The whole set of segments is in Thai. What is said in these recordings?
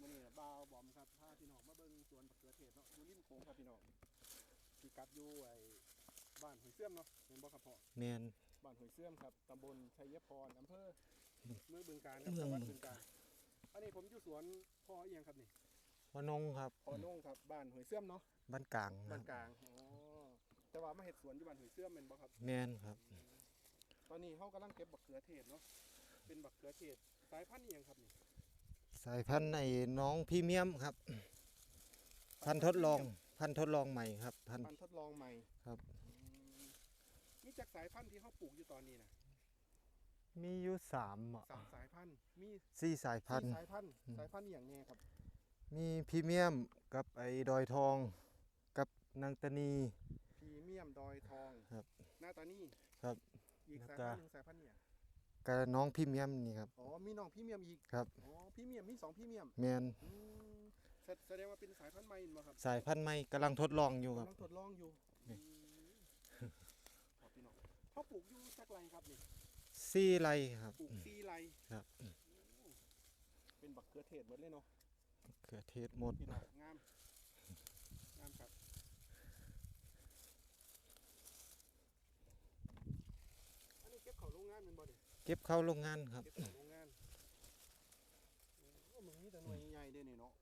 มื่อนี้บ่าวบอมครับพาพี่น้องมาเบิ่งสวนมะเขือเทศเนาะอยู่ริมโขงครับพี่น้องพี่กัดอยู่ไอ้บ้านหอยเสื่อมเนาะเห็นบ่ครับพ่อแมนบ้านหอยเสื่อมครับตำบลชัยพรอำเภอเมืองบึงกาฬครับเมืจัองงหวัดบึบึงงกาฬอันนี้ผมอยู่สวนพ่อเอียงครับนี่วานงครับพ่อนุ่งครับบ้านหอยเสื่อมเนาะบ้านกลางคบ้ารันบกลางอ๋อแต่ว่ามาเฮ็ดสวนอยู่บ้านหอยเสื่อมแม่นบ่ครับแมนครับ ตอนนี้เฮากำลังเก็บบักเขือเทศเนาะเป็นบักเขือเทศสายพันธุ์อีหยังครับนี่ สายพันธุ์ในน้องพรีเมียมครับ พันธุ์ทดลองพันธุ์ทดลองใหม่ครับ พันธุ์พันธุ์ทดลองใหม่ครับ อืมมีจากสายพันธุ์ที่เขาปลูกอยู่ตอนนี้นะมีอยู่สามเหรอสามสายพันธุ์มีสี่สายพันธุ์สี่สายพันธุ์อืมสายพันธุ์อหย่างแน่ครับมีพรีเมียมกับไอ้ดอยทองกับนางตะนี พรีเมียมดอยทองครับหน้าตานี่ครับอีกหน้าสายตาพันธุ์หนึ่งสายพันธุ์เนี่ย กับน้องพรีเมียมนี่ครับ อ๋อมีน้องพรีเมียมอีกครับ อ๋อพรีเมียมมีสองพรีเมียมแมนอืมแสแสดงว่าเป็นสายพันธุ์ใหม่บ่ครับสายพันธุ์ใหม่กำลังทดลองอยู่ครับกำลังทดลองอยู่นี่ อืมครับพี่น้องเขาปลูกอยู่จักไรครับนี่สี่ไรครับ ปลูกซีไรครับโอ้เป็นบักเขือเทศหมดเลยเนาะเขือเทศหมด พี่น้องงามงามครับอันนี้เก็บเขาโรงงานเป็นบ่ดิ เก็บเข้าโรงงานครับ เก็บเขาโรงงานโอ้มึงนี่แต่หน่วยใหญ่ๆเด้นี่เนาะ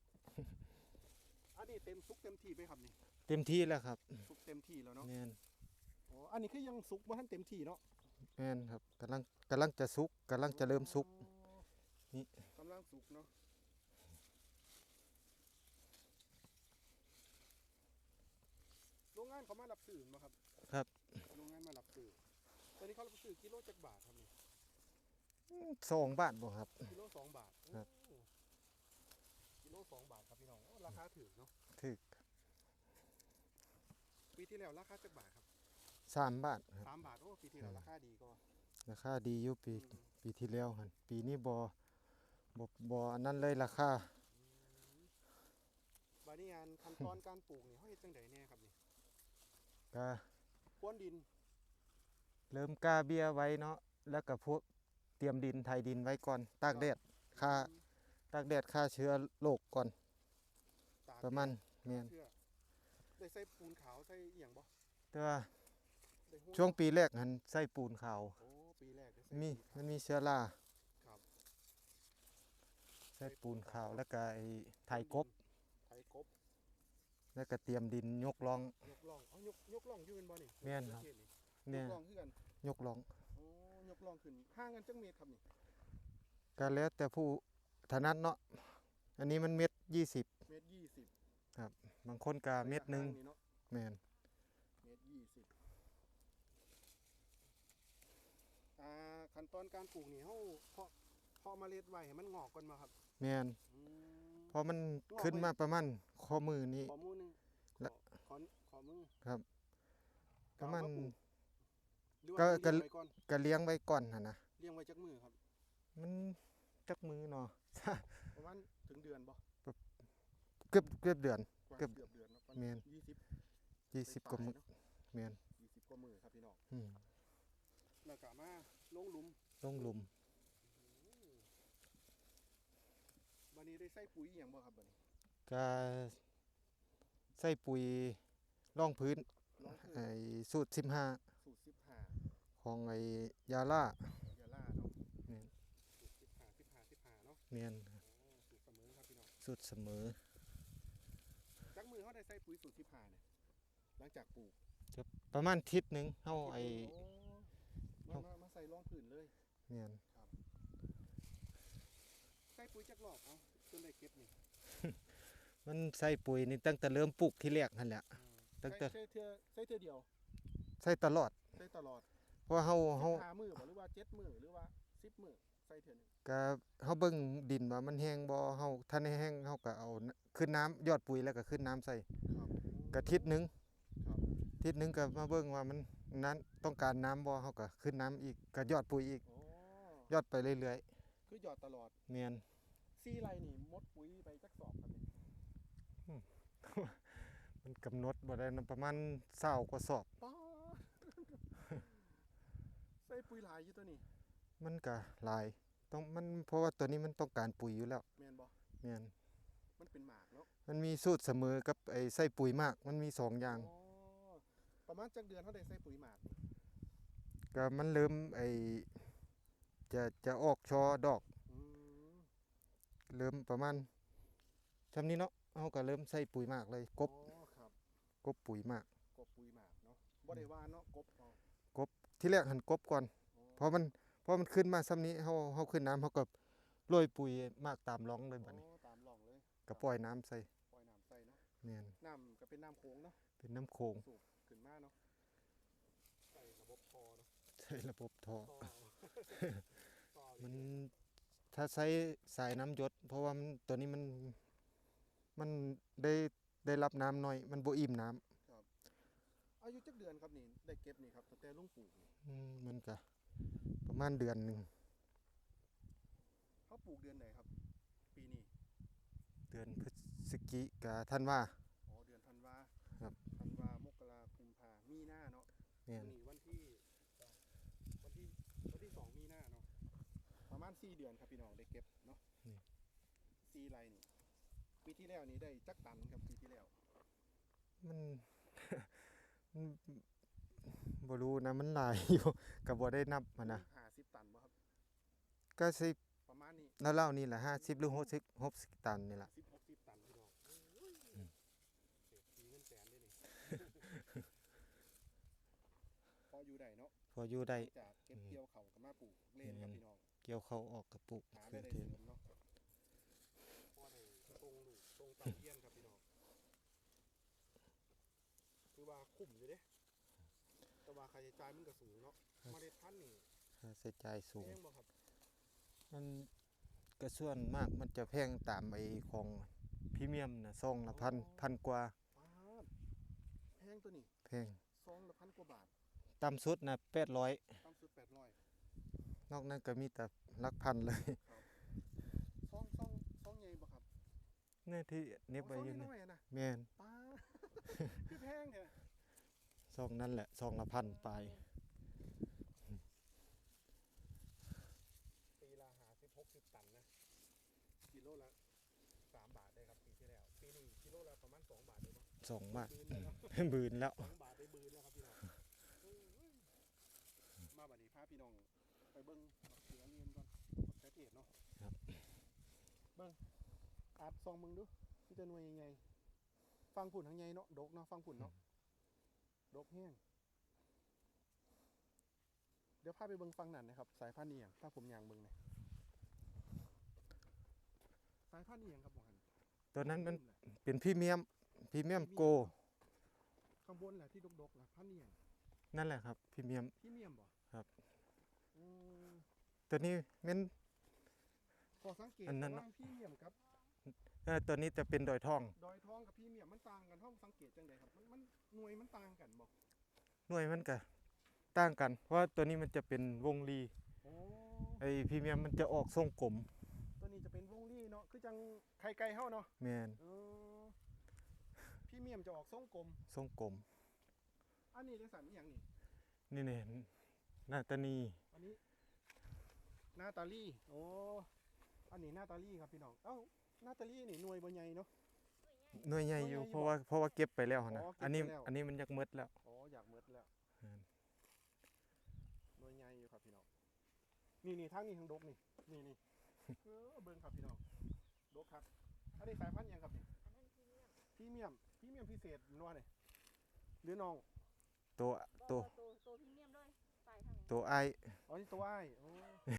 อันนี้เต็มสุกเต็มที่ไปครับนี่เต็มที่แล้วครับสุกเต็มที่แล้วเนาะ แมนอ๋อ อันนี้คือยังสุกบ่ทันเต็มที่เนาะแมนครับกำลังกำลังจะสุกกำลังจะเริ่มสุกอ๋อนี่ กำลังสุกเนาะ โรงงานเขามารับซื้อมาครับ ครับ โรงงานมารับซื้อตอนนี้เขารับซื้อกิโลจักบาทครับนี่ สองบาทบ่ครับ กิโลสองบาทครับ โอ้กิโลสองบาทครับพี่น้องโอ้ราคาถูกเนาะถึกปีที่แล้วราคาจักบาทครับสามบาทครับ สามบาทโอ้ปีที่แล้วอืมราคาดีก็ราคาดีอยู่ปีอืมปีที่แล้วหันปีนี้บ่บ่บ่อันนั้นเลยราคาบานี้งานขั้นตอนการปลูกนี่เขาเฮ็ดจังไดแน่ครับนี่ก็พรวนดิน เริ่มกล้าเบี้ยไว้เนาะแล้วก็พวก เตรียมดินไถดินไว้ก่อน ตากแดดค่าตากแดดฆ่าเชื้อโรคก่อนตากประมาณแม่นเชื่อได้ใส่ปูนขาวใส่อหย่างบ่แต่ว่าได้หุ้นช่วงปีแรกหันใส่ปูนขาว โอ้ปีแรกได้ใส่มีปูนขาวมันมีเชื้อราครับใส่ปูนขาวแล้วก็ไอ้ไถกบไถกบแล้วก็เตรียมดินยกร่อง ยกล่องเอายกยกล่องอยู่เป็นบ่นี่แม่นครับประเทศนี่เนี่ยยกล่องคือกันยกร่องโอ้ย กล่องขึ้นห่างกันจังเมตรครับนี่ก็แล้วแต่ผู้ถนัดเนาะอันนี้มันเม็ดยี่สิบเมตรยี่สิบบางคนก็เม็ดหนึ่งระยะห่าเนาะแมนเมตรยี่สิบอ่าขั้นตอนการปลูกนี่เฮาเพาะเพาะเมล็ดไว้ให้มันงอกก่อนมาครับแมนอืมพอมันขึ้นมาประมาณข้อมือนี้ ขอมือหนึงและขอขอขอมือครับ ประมาณ เอปลู หรือก็ว่าก็ เลี้ยงไว้ก่อนก็เลี้ยงไว้ก่อนหั่นนะเลี้ยงไว้จักมือครับ มันจักมือเนาะ ประมาณถึงเดือนบ่เกือบเกือบเดือน กว่าเกือบเกือบเดือนเนาะแม่น ยี่สิบยี่สิบกว่ามือเนาะแมนยี่สิบกว่ามือครับพี่น้องอืมแล้วก็มาลงหลุมลงหลุม บัดนี้ได้ใส่ปุ๋ยอหย่างบ่ครับบัดนี้ก็ใส่ปุ๋ยร่องพื้นลองคือไอ้สูตรสิบห้าสูตรสิบห้า ของไอ้ยาล่ายาล่าเนาะแม่นสูตรสิบห้าสิบห้าสิบห้าเนาะแมนโอ้สูตรเสมอครับพี่น้องสูตรเสมอจักมือเขาได้ใส่ปุ๋ยสูตรสิบห้าเนี่ยหลังจากปลูกประมาณทิศหนึ่งเฮาไอ้โมามามาใส่รองผืนเลยแมนใส่ปุ๋ยจักรอบเอาจนได้เก็บนี่มันใส่ปุ๋ยนี่ตั้งแต่เริ่มปลูกที่แรกนั่นแหละ ตั้งแต่ ใส่ใส่เทื่อใส่เทื่อเดียว ใส่ตลอด ใส่ตลอด เพราะเฮาเฮาห้ามือบ่หรือว่าเจ็ดมือหรือว่าสิบมือใส่เทื่อหนึงก็เฮาเบิ่งดินว่ามันแห้งบ่เฮาถ้าในแห้งเฮาก็เอานขึ้นน้ำยอดปุ๋ยแล้วก็ขึ้นน้ำใส่ครับก็ทิศหนึงครับทิศหนึงก็มาเบิ่งว่ามันนั้นต้องการน้ำบ่เฮาก็ขึ้นน้ำอีกก็ยอดปุ๋ยอีกโอ้ยอดไปเรื่อยคือหยอดตลอดๆแม่นซี่ไรนี่มดปุ๋ยไปจักสอบครับนี่มันกำหนดบ่ได้นะประมาณ20กว่าสอบป๊า ดใส่ปุ๋ยหลายอยู่ตัวนี้มันก็หลายต้องมันเพราะว่าตัวนี้มันต้องการปุ๋ยอยู่แล้วแม่นบ่แม่นมันเป็นหมากเนาะมันมีสูตรเสมอกับไอ้ใส่ปุ๋ยมาก มันมีสองอย่างอ๋อประมาณจักเดือนเท่าใดใส่ปุ๋ยหมากก็มันเริ่มไอ้จะจะออกชอดอก อืมเริ่มประมาณชำนี้เนาะเฮาก็เริ่มใส่ปุ๋ยมากเลยกบอ๋อครับกบปุ๋ยมาก กบปุ๋ยหมากเนาะบ่ได้ว่าเนาะกบเอา ที่แรกหันกบก่อนอ๋อเพราะมันเพราะมันขึ้นมาซ้ำนี้เฮาเฮาขึ้นน้ำเฮาก็โรยปุ๋ยมากตามร่องเลยบัดนี้อ๋อตามร่องเลยก็ปล่อยน้ำใส่ปล่อยน้ำใส่เนาะแม่นน้ำก็เป็นน้ำโขงเนาะเป็นน้ำโขงสูบขึ้นมาเนาะใส่ระบบพอเนาะใช้ระบบท่อ ต่อต่อมันถ้าใช้สายน้ำหยศ เพราะว่ามันตัวนี้มันมันได้ได้รับน้ำน้อย มันบ่อิ่มน้ำอายุจักเดือนครับนี่ได้เก็บนี่ครับตั้งแต่ลุงปลูกนี่อื มมันก็ประมาณเดือนหนึ่งเขาปลูกเดือนไหนครับ ปีนี้เดือนพฤศจิกาท่านว่า อ๋อเดือนธันวาครับธันวามกรากุมภามีนาเนาะเนี่ยนี่วันที่วันที่วันที่สองมีนาเนาะประมาณสี่เดือนครับพี่น้องได้เก็บเนาะสี่ไรนี่ปีที่แล้วนี่ได้จักตันครับปีที่แล้ว มันมัน บ่รู้นะมันหลายอยู่ก็บ่ได้นับมันนะห้าสิบตันบ่ครับก็สิประมาณนี้แล้วเล่านี่แหละ50หรือ60 60ตันนี่แหละสิบหกสิบตันพี่น้องโอ้ยอืมเศรษฐีเงินแสนได้นี่พออยู่ได้เนาะพออยู่ได้หลังจากเก็บเกี่ยวเขาวก็มาปลูกเล่นครับพี่น้องเกี่ยวเข้าวออกกระปุกหาเขืได้อได้เทเสศริมเนาะพอได้ตรงลูกตรงเตาเทียนครับพี่น้องคือว่าคุ้มอยู่เด้แต่ ว่าค่าใช้จ่ายมันก็สูงเนาะเมาได้พันธุ์นี่ค่าใช้จ่ายสูง แพงบ่ครับมันก็ส่วนมากมันจะแพงตามไอ้ของพรีเมียมนะซองละพันพันกว่าป้าดแพงตัวนี้แพงซองละพันกว่าบาทต่ำสุดนะ800ต่ำสุดแปดร้อยนอกนั้นก็มีแต่หลักพันเลยซองซองซองใหญ่บ่ครับนี่ที่เน็บไว้ซองอยู่นี่น้อยๆอะนะแม่นป้าดคือแพงแท้ ซองนั่นแหละซองละพันไปปีละหาสิบหกสิบตันนะกิโลละสามบาทได้ครับปีที่แล้วปีนี้กิโลละประมาณสองบาทเลยมั้งสองบาทบืนแล้วเนาะบืนแล้วสองบาทได้บืนแล้วครับพี่น้องเอ้ยมาบัดนี้พาพี่น้องไปเบิ้งบักเสือเรียนก่อนบักเสือเทศเนาะครับเบิ้งอาดซองมึงดูนี่จะหน่วยยังไงฟังผุ่นทางไงเนาะดกเนาะฟังผุ่นเนาะ ดกแห้งเดี๋ยวพาไปเบิ้งฟังนั่นนะครับ สายพันธุ์นี่อย่างถ้าผมยางเบิ้งเนี่ยสายพันธุ์นี่อย่างครับหมอหันตัวนั้นมันแหละเป็นพรีเมียมพรีเมียมโก ข้างบนแหละที่ดกๆนะพันธุ์นี่อย่างนั่นแหละครับพรีเมียมพี่เมียมบ่ครับอืมตัวตัวนี้แม่นพอสังเกตอันนั้นระหเนอะว่างพี่เมียมกับเออตัวนี้จะเป็นดอยทอง ดอยทองกับพี่เมียมมันต่างกันห้องสังเกตจังไดครับ มันมัน หน่วยมันต่างกันบ่หน่วยมันก็ต่างกัน เพราะว่าตัวนี้มันจะเป็นวงรีโอ้ไอ้พรีเมียมมันจะออกทรงกลมตัวนี้จะเป็นวงลี่เนาะคือจังไข่ไก่เฮาเนาะแม่นเออพี่เมียมจะออกทรงกลม ทรงกลม อันนี้ได้สันอหย่างนี่นี่เนี่ยหน้าตานีอันนี้หน้าตาลี่โอ้อันนี้หน้าตาลี่ครับพี่น้องเอ้าหน้าตาลี่นี่หน่วยบ่ใหญ่เนาะ หน่วยใหญ่อยู่หน่วยใหญ่อยู่เพราะว่าเพราะว่าเก็บไปแล้วนะอ๋อเก็บอันนี้ไปแล้ว อันนี้มันยักเมดแล้ว อ๋ออยากเมดแล้วอืม หน่วยใหญ่อยู่ครับพี่น้องนี่นี่ทางนี้ทางดกนี่นี่นี่เออเบิ่งครับพี่น้องดกครับอันนี้สายพันธุ์หยังครับนี่อันนั้นพรีเมียมพรีเมียมพรีเมียมพิเศษนัวเนี่ยหรือน้องตัวบ่ตัวบ่ตัวตัวพรีเมียมด้วยใส่ทางนี้ตัวไออ๋อนี่ตัวอ้ายโอ้